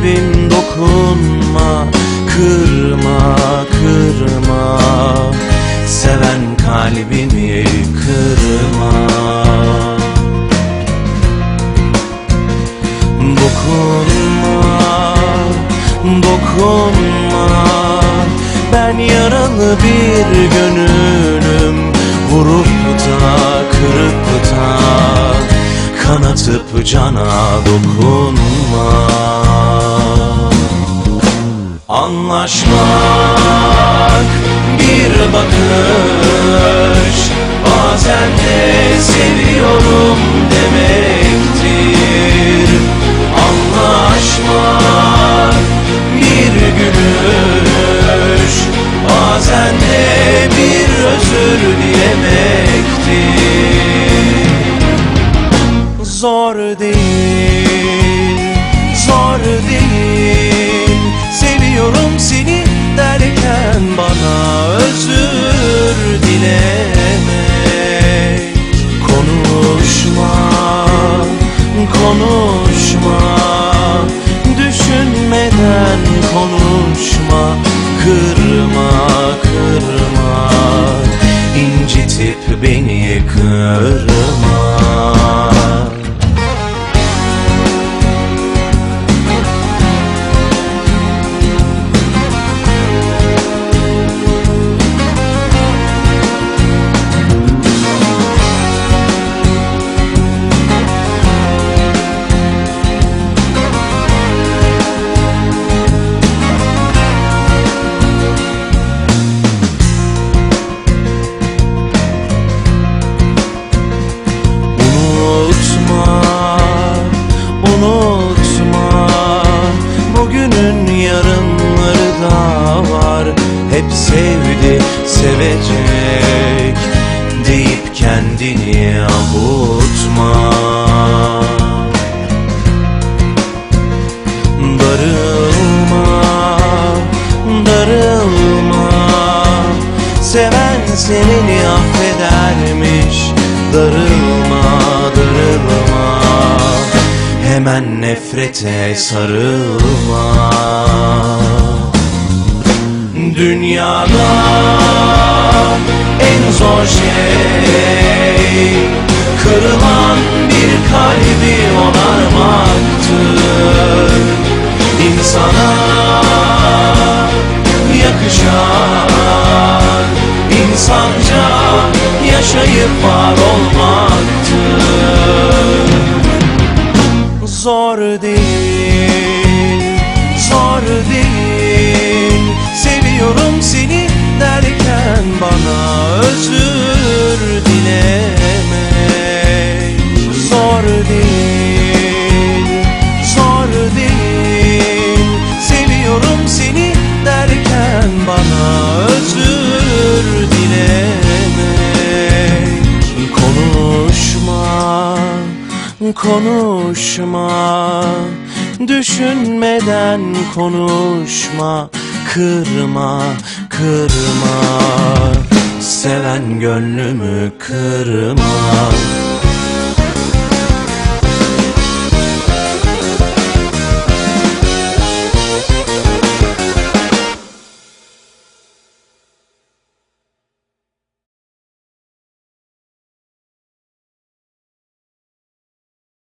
kalbim dokunma Kırma kırma. Seven kalbimi kırma. Dokunma Dokunma. Ben yaralı bir gönül. Kanatıp cana dokunma. Anlaşmak bir bakış Seven seni affedermiş Darılma, darılma. Hemen nefrete sarılma. Dünyada en zor şey Kırılan bir kalbi onarmaktır. İnsana Zor konuşma Düşünmeden konuşma Kırma, kırma. Seven gönlümü kırma